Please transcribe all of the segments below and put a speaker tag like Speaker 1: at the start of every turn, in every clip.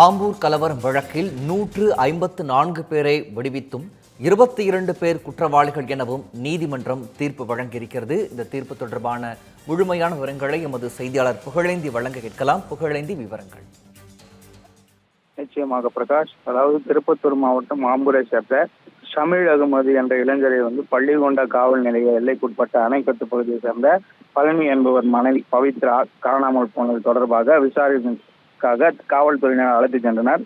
Speaker 1: ஆம்பூர் கலவரம் வழக்கில் நூற்று ஐம்பத்து நான்கு பேரை விடுவித்தும் இருபத்தி இரண்டு பேர் குற்றவாளிகள் எனவும் நீதிமன்றம் தீர்ப்பு வழங்கியிருக்கிறது. இந்த தீர்ப்பு தொடர்பான முழுமையான விவரங்களை எமது செய்தியாளர் புகழேந்தி வழங்க கேட்கலாம். புகழேந்தி விவரங்கள்.
Speaker 2: நிச்சயமாக பிரகாஷ் அதாவது திருப்பத்தூர் மாவட்டம் ஆம்பூரை சேர்ந்த ஷமீல் அகமது என்ற இளைஞரை வந்து பள்ளிகொண்ட காவல் நிலைய எல்லைக்குட்பட்ட அணைக்கட்டு பகுதியை சேர்ந்த பழனி என்பவர் மனைவி பவித்ரா காணாமல் போனது தொடர்பாக விசாரணைக்காக காவல்துறையினர் அழைத்து சென்றனர்.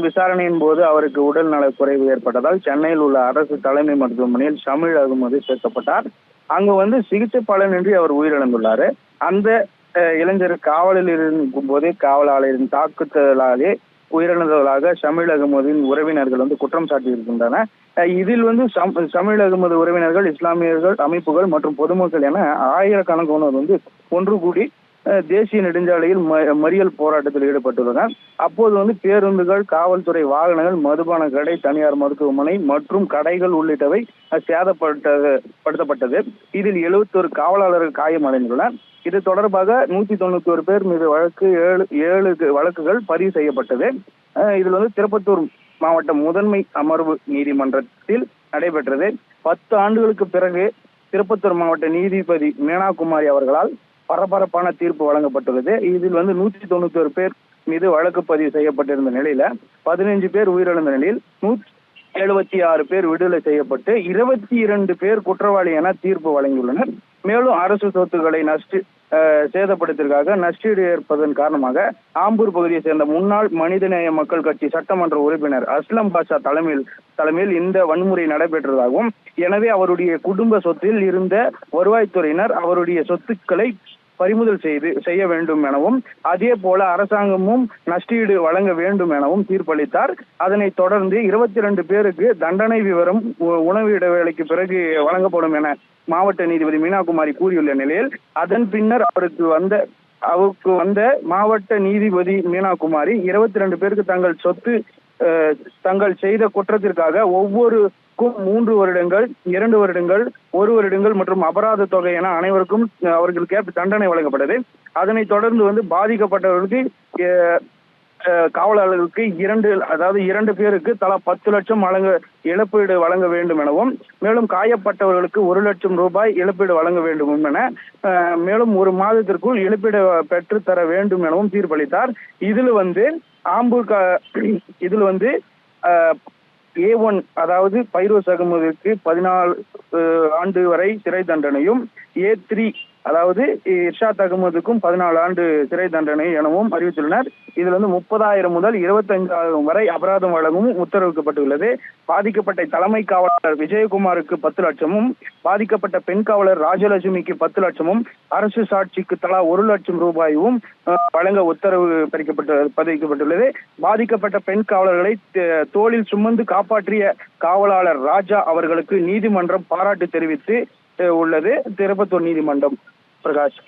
Speaker 2: விசாரணையின் போது அவருக்கு உடல் நலக் குறைவு ஏற்பட்டதால் சென்னையில் உள்ள அரசு தலைமை மருத்துவமனையில் ஷமீல் அகமது சேர்க்கப்பட்டார். அங்கு வந்து சிகிச்சை பலனின்றி அவர் உயிரிழந்துள்ளார். அந்த இளைஞர் காவலில் இருக்கும் போதே காவலாளரின் தாக்குதலாலே உயிரிழந்தவர்களாக ஷமீல் அகமதின் உறவினர்கள் வந்து குற்றம் சாட்டியிருக்கின்றன அஹ் இதில் வந்து ஷம்- அகமது உறவினர்கள் இஸ்லாமியர்கள் அமைப்புகள் மற்றும் பொதுமக்கள் என ஆயிரக்கணக்கானோர் வந்து ஒன்று கூடி தேசிய நெடுஞ்சாலையில் ம- மறியல் போராட்டத்தில் ஈடுபட்டுள்ளனர். அப்போது வந்து பேருந்துகள் காவல்துறை வாகனங்கள் மதுபான கடை தனியார் மருத்துவமனை மற்றும் கடைகள் உள்ளிட்டவை அஹ், படுத்தப்பட்டது இதில் எழுபத்தொரு காவலாளர்கள் காயமடைந்துள்ளனர் இது தொடர்பாக நூத்தி தொண்ணூத்தி ஒரு பேர் மீது வழக்கு ஏழு ஏழு வழக்குகள் பதிவு செய்யப்பட்டது. அஹ் இதில் வந்து திருப்பத்தூர் மாவட்ட முதன்மை அமர்வு நீதிமன்றத்தில் நடைபெற்றது. பத்து ஆண்டுகளுக்கு பிறகு திருப்பத்தூர் மாவட்ட நீதிபதி மீனாகுமாரி அவர்களால் பரபரப்பான தீர்ப்பு வழங்கப்பட்டுள்ளது. இதில் வந்து நூத்தி தொண்ணூத்தி ஒரு பேர் மீது வழக்கு பதிவு செய்யப்பட்டிருந்த நிலையில பதினைஞ்சு பேர் உயிரிழந்த நிலையில் நூற்றி எழுபத்தி ஆறு பேர் விடுதலை செய்யப்பட்டு இருபத்தி இரண்டு பேர் குற்றவாளி என தீர்ப்பு வழங்கியுள்ளனர். மேலும் அரசு சொத்துக்களை நஷ்டி சேதப்படுத்திற்காக நஷ்டீடு ஏற்பதன் காரணமாக ஆம்பூர் பகுதியை சேர்ந்த முன்னாள் மனிதநேய மக்கள் கட்சி சட்டமன்ற உறுப்பினர் அஸ்லம் பாஷா தலைமையில் தலைமையில் இந்த வன்முறை நடைபெற்றதாகவும் எனவே அவருடைய குடும்ப சொத்தில் இருந்த வருவாய்த்துறையினர் அவருடைய சொத்துக்களை பறிமுதல் செய்து செய்ய வேண்டும் எனவும் அதே போல அரசாங்கமும் நஷ்டீடு வழங்க வேண்டும் எனவும் தீர்ப்பளித்தார். அதனை தொடர்ந்து இருபத்தி ரெண்டு பேருக்கு தண்டனை விவரம் உ- உணவு இடைவேளைக்கு பிறகு வழங்கப்படும் என மாவட்ட நீதிபதி மீனாகுமாரி கூறியுள்ள நிலையில் அதன் பின்னர் அவருக்கு வந்த அவருக்கு வந்த மாவட்ட நீதிபதி மீனாகுமாரி இருபத்தி ரெண்டு பேருக்கு தங்கள் சொத்து தங்கள் செய்த குற்றத்திற்காக ஒவ்வொருக்கும் மூன்று வருடங்கள் இரண்டு வருடங்கள் ஒரு வருடங்கள் மற்றும் அபராத தொகை என அனைவருக்கும் அவர்களுக்கு ஏற்ப தண்டனை வழங்கப்பட்டது. அதனைத் தொடர்ந்து வந்து பாதிக்கப்பட்டவர்களுக்கு காவலாளர்களுக்கு இரண்டு அதாவது இரண்டு பேருக்கு தலா பத்து லட்சம் வழங்க இழப்பீடு வழங்க வேண்டும் எனவும் மேலும் காயப்பட்டவர்களுக்கு ஒரு லட்சம் ரூபாய் இழப்பீடு வழங்க வேண்டும் என மேலும் ஒரு மாதத்திற்குள் இழப்பீடு பெற்று தர வேண்டும் எனவும் தீர்ப்பளித்தார். இதில் வந்து ஆம்பூர் க- இதில் வந்து ஏ ஒன் அதாவது பைரோ அகமதுக்கு பதினாலு ஆண்டு வரை சிறை தண்டனையும் ஏ த்ரீ அதாவது இர்ஷாத் அகமதுக்கும் பதினாலு ஆண்டு சிறை தண்டனை எனவும் அறிவித்துள்ளனர். இதுல வந்து முப்பதாயிரம் முதல் இருபத்தஞ்சாயிரம் வரை அபராதம் வழங்கவும் உத்தரவிக்கப்பட்டுள்ளது. பாதிக்கப்பட்ட தலைமை காவலர் விஜயகுமாருக்கு பத்து லட்சமும் பாதிக்கப்பட்ட பெண் காவலர் ராஜலட்சுமிக்கு பத்து லட்சமும் அரசு சாட்சிக்கு தலா ஒரு லட்சம் ரூபாயும் வழங்க உத்தரவு பதிக்கப்பட்டு பதிக்கப்பட்டுள்ளது. பாதிக்கப்பட்ட பெண் காவலர்களை தோளில் சுமந்து காப்பாற்றிய காவலாளர் ராஜா அவர்களுக்கு நீதிமன்றம் பாராட்டு தெரிவித்து உள்ளது. திருப்பத்தூர் நீதிமன்றம். பிரகாஷ்.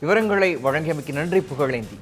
Speaker 1: விவரங்களை வழங்கியமைக்கு நன்றி புகழேந்தி.